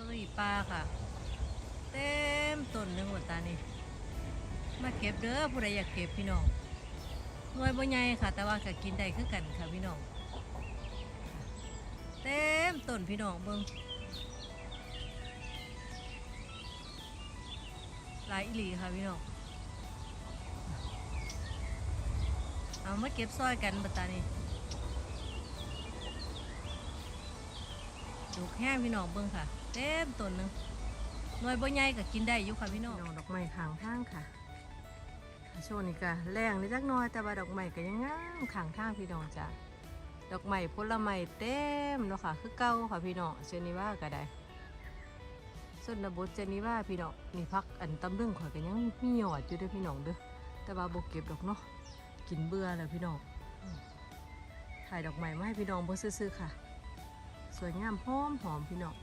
อรี่ปลาค่ะ เต็มต้นหนึงหมดตานี่มาเก็บเด้อผู้ใดอยากเก็บพี่น้องหน่วยบ่ใหญ่ค่ะ แต่ว่าก็กินได้คือกันค่ะพี่น้องเต็มต้นพี่น้องเบิ่งหลายอีหลีค่ะพี่น้องเอามาเก็บซอยกันบัตานี่ ดูกแห้งพี่น้องเบิ่งค่ะ เต็มต้นหนึงหน่วยบ่ใหญ่ก็กินได้อยู่ค่ะพี่น้องดอกไม้ข้างทางค่ะช่วงนี้ก็แรงนิดจักน้อยแต่ว่าดอกไม้ก็ยังงามข้างทางพี่น้องจ้ะดอกไม้ผลไม้เต็มเนาะค่ะ คือเก่าค่ะพี่น้องเชนิว่าก็ได้ส่วนระบทเจนิว่าพี่น้องนี่พักอันตำเรื่องข่อยก็ยังมีหยอดอยู่ด้วยพี่น้องเด้อแต่ว่าบ่เก็บดอกเนาะกินเบื่อแล้วพี่น้องถ่ายดอกไม้มาให้พี่น้องเบิ่งซื่อๆค่ะ สวยงามหอมหอมพี่น้อง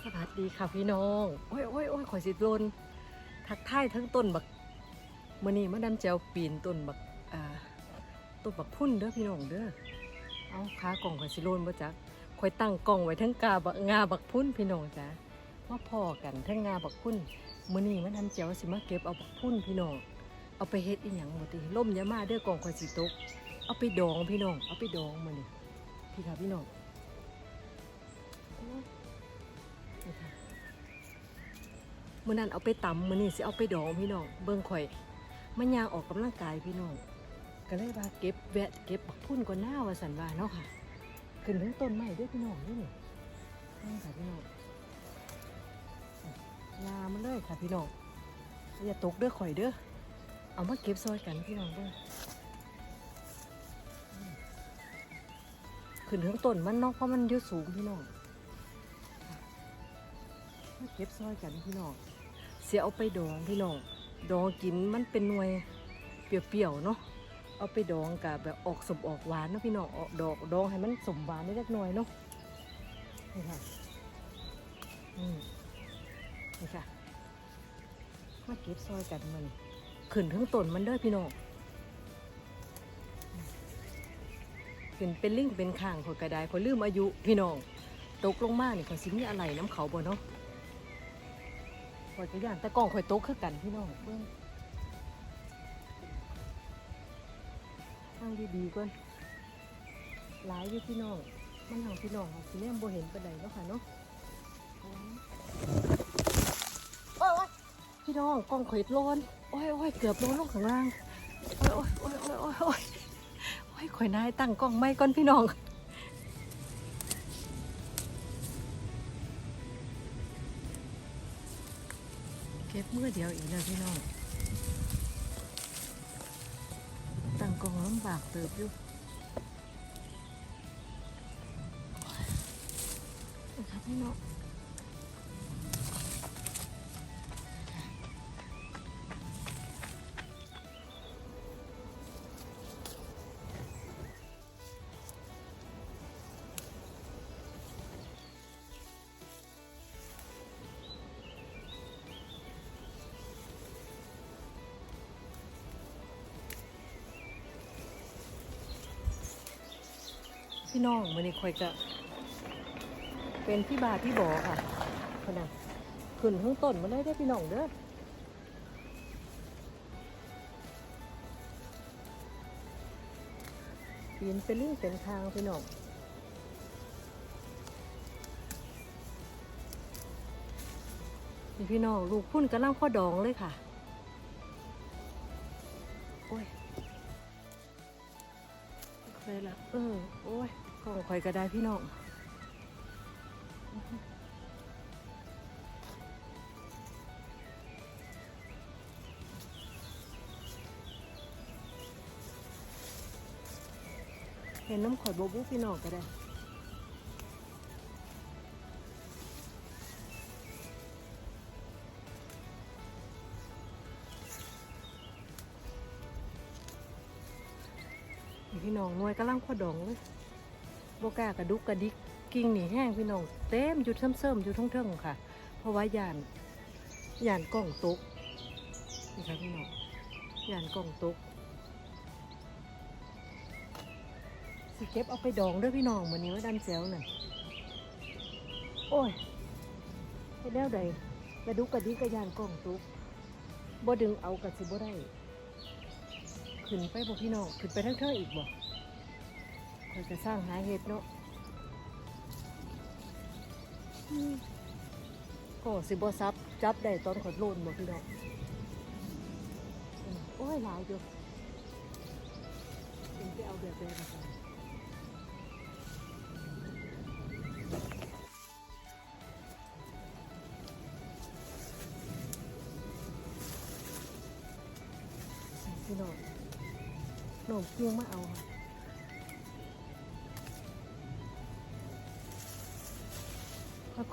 สวัสดีค่ะพี่น้องโอ้ยโอ้ยโอ้ยขอยสิโดนทักทายทั้งต้นบักมื่อนี้มาดันแจวปีนต้นบักอ่าต้นบักพุ่นเด้อพี่น้องเด้อเอาขากล่องข่อยสิโลนบ่จักข่อยตั้งกล่องไว้ทั้งกาบักงาบักพุ่นพี่น้องจ้ะมาพอกันทั้งงาบักพุ่นมื่อนี้มาดันแจวสิมาเก็บเอาบักพุ่นพี่น้องเอาไปเฮ็ดอีหยังบ่ติล่มยามาเด้อกล่องข่อยสิตกเอาไปดองพี่น้องเอาไปดองมื้อนี้พี่ค่ะพี่น้อง โอ้ยนี่ค่ะมื่อนั้นเอาไปตำมื่อนี้สิเอาไปดองพี่น้องเบิ่งข่อยมันยางออกกำลังกายพี่น้องก็เลยว่าเก็บแวะเก็บบักพุ่นก่อนหน้าว่าสันว่าเนาะค่ะขึ้นถึงต้นไม้เด้วยพี่น้องนี่นี่นี่ค่ะพี่น้องลามันเลยค่ะพี่น้องอย่าตกเด้อข่อยเด้อเอามาเก็บซอยกันพี่น้องเด้อขึ้นถึงต้นมันนาะเพราะมันยืดสูงพี่น้อง มาเก็บซอยกันพี่น้องเสียเอาไปดองพี่น้องดองกินมันเป็นหน่วยเปรี้ยวๆเนาะเอาไปดองกับแบบออกสมออกหวานเนาะพี่น้องออกดอกดองให้มันสมหวานได้เล็กน้อยเนาะนี่ค่ะอืมนี่ค่ะมาเก็บซอยกันมันขึ้นถึงต้นมันเด้อพี่น้องเป็นเป็นลิงเป็นข้างคนกระไดคนลืมอายุพี่น้องตกลงมาเนี่ยเขาสิมีอะไรน้ำเขาบ่เนาะ ข่อยก็ย่านแต่กล้องข่อยตกคือกันพี่น้องเบิ่งทางดีๆก่อนหลายอยู่พี่น้อง มันทางพี่น้องเขาสิเนี่ยบ่เห็นปานใดเนาะค่ะเนาะโอ้ยพี่น้องกล้องข่อยร้อนโอ้ยโอ้ยเกือบลงลงข้างล่างโอ้ยโอ้ยโอ้ยโอ้ยโอ้ยโอ้ยข่อยนายตั้งกล้องไม่ก่อนพี่น้อง ก็บเมื่อเดียวอีกแล้วพี่น้องตั้งกองลำบากเติบอยู่นะครับพี่น้อง พี่น้องมือนี้ข่อยจะเป็นพี่บาพี่บอค่ะขนาดขึ้นข้างต้นมาเลยได้พี่น้องเด้อปีนเป็นลิ่งเป็นทางพี่น้องนี่พี่น้องลูกพุ่นกำลังพ่อดองเลยค่ะ โอ้ยเคยละเออ โอ้ย กล่องข่อยก็ได้พี่น้องเห็นน้ำข่อยโบบุพี่น้องก็ได้พี่น้องนวยกำลังพอดดองเลย บกล้ากระดุกกระดิกกิ่งหนีแห้งพี่น้องเต็มอยู่เสริมๆอยู่ทั้งเทิงค่ะ เพราะว่ายานยานกล้องตกนี่ค่ะพี่น้องยานกล้องตกสิเก็บเอาไปดองด้วยพี่น้องเหมือนนี้ว่าดันแซวน่ะโอ้ยเฮ็ดแล้วใดกระดุกกระดิกกระยานกล้องตุกบ่ดึงเอากระสิบ่ได้ขึ้นไปบ่พี่น้องขึ้นไปทั้งเธออีกบ่ คอยจะสร้างหาเห็ดเนาะก็สิบซับจับได้ตอนขดโลนบ่พี่น้องโอ้ยหลายอยู่เป็นไปเอาแบบแบบมาใส่พี่น้องหน่มเกียงมาเอาค่ะ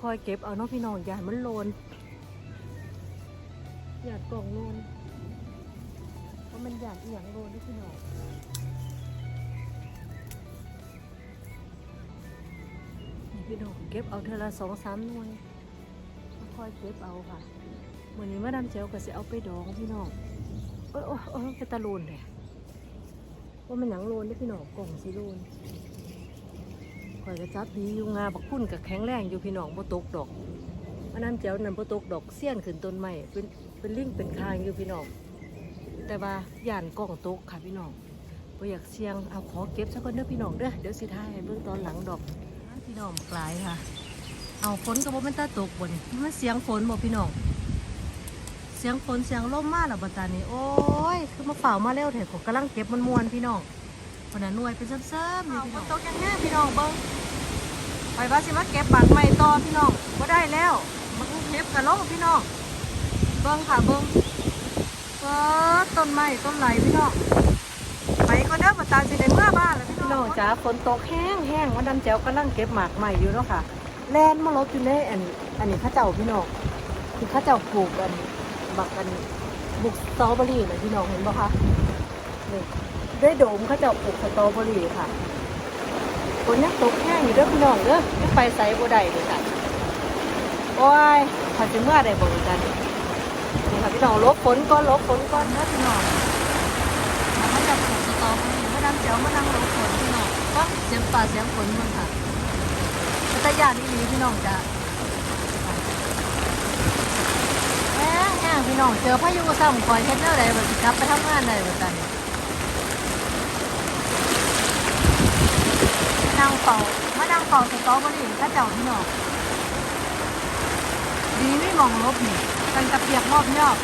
ค่อยๆเก็บเอาเนาะพี่น้องอย่ามันโลนอย่ากล่องโลนเพราะมันอยากอย่างโลนด้วยพี่น้องนี่พี่น้องเก็บเอาเทอละสองสามหน่วยค่อยๆเก็บเอาค่ะวันนี้มาดามเจลก็จะเอาไปดองพี่น้องเอ้ยโอ้ยโอ้ยเป็นตะโลนเลยว่ามันหยังโลนด้วยพี่น้องกล่องสีโลน ข่อยก็จับดีอยู่งาบักพุ่นกับแข็งแรงอยู่พี่น้องบ่ตกดอกอันนั้นเจ้านั่นบ่ตกดอกเสี้ยนขึ้นต้นไม้เป็นเป็นลิงเป็นคางอยู่พี่น้องแต่ว่าย่านกล้องตกค่ะพี่น้องบ่อยากเสี่ยงเอาขอเก็บซะก่อนเด้อพี่น้องเด้อเดี๋ยวสิถ่ายเบิ่งตอนหลังดอกพี่น้องกลายค่ะ เอาฝนก็บ่แม่นตาตกบ่นี่มันเสียงฝนบ่พี่น้องเสียงฝนเสียงลมมาแล้วบัดตานี้โอ้ยคือมาฝ่ามาเร็วแท้ขอยกำลังเก็บมันมวนพี่น้อง วันนั้นหน่วยเป็นเสริมๆอยู่พี่น้องตกยังไงพี่น้องเบิ้งไปว่าสิมาเก็บบักใหม่ต่อพี่น้องก็ได้แล้วมาเก็บกันลงพี่น้องเบิ้งค่ะเบิ้งก็ต้นไม้ต้นไหลพี่น้องไปก็เด้อมาตามสิในเมื่อบ้านแล้วพี่น้องจ๋าฝนตกแห้งแห้งวันดำแจ๋วกำลังเก็บหมากใหม่อยู่เนาะค่ะแลนมาลบอยู่ในอันอันนี้เข้าเจ้าพี่น้องที่เข้าเจ้าปลูกกันบักกันบุกสตรอเบอรี่เลยพี่น้องเห็นบ่คะนี่ ได้โดมเขาจะปลูกสตรอเบอรี่ค่ะฝนยังตกแห้งอยู่เด้อพี่น้องเด้อยังไปใส่บ่ได้เลยค่ะโอ้ยพอจะเมื่อได้บ่เหมือนกันนี่ค่ะพี่น้องลบฝนก่อนลบฝนก่อนนะพี่น้องมันจะปลูกสตรอเบอรี่มานั่งเจียวมานั่งลบฝนพี่น้องก็เสียงป่าเสียงฝนมันค่ะแต่ยานนี่พี่น้องจะแห้งแห้งพี่น้องเจอพายุซ้ำคอยเฮ็ดแนวใดบ่สิกลับไปทำงานได้บ่กัน นั่งเป่ามานั่งเป่าสตรอกบริเวณข้าเจ้าพี่น้องดีไม่มองลบนี่กันตะเปียกรอบยอบ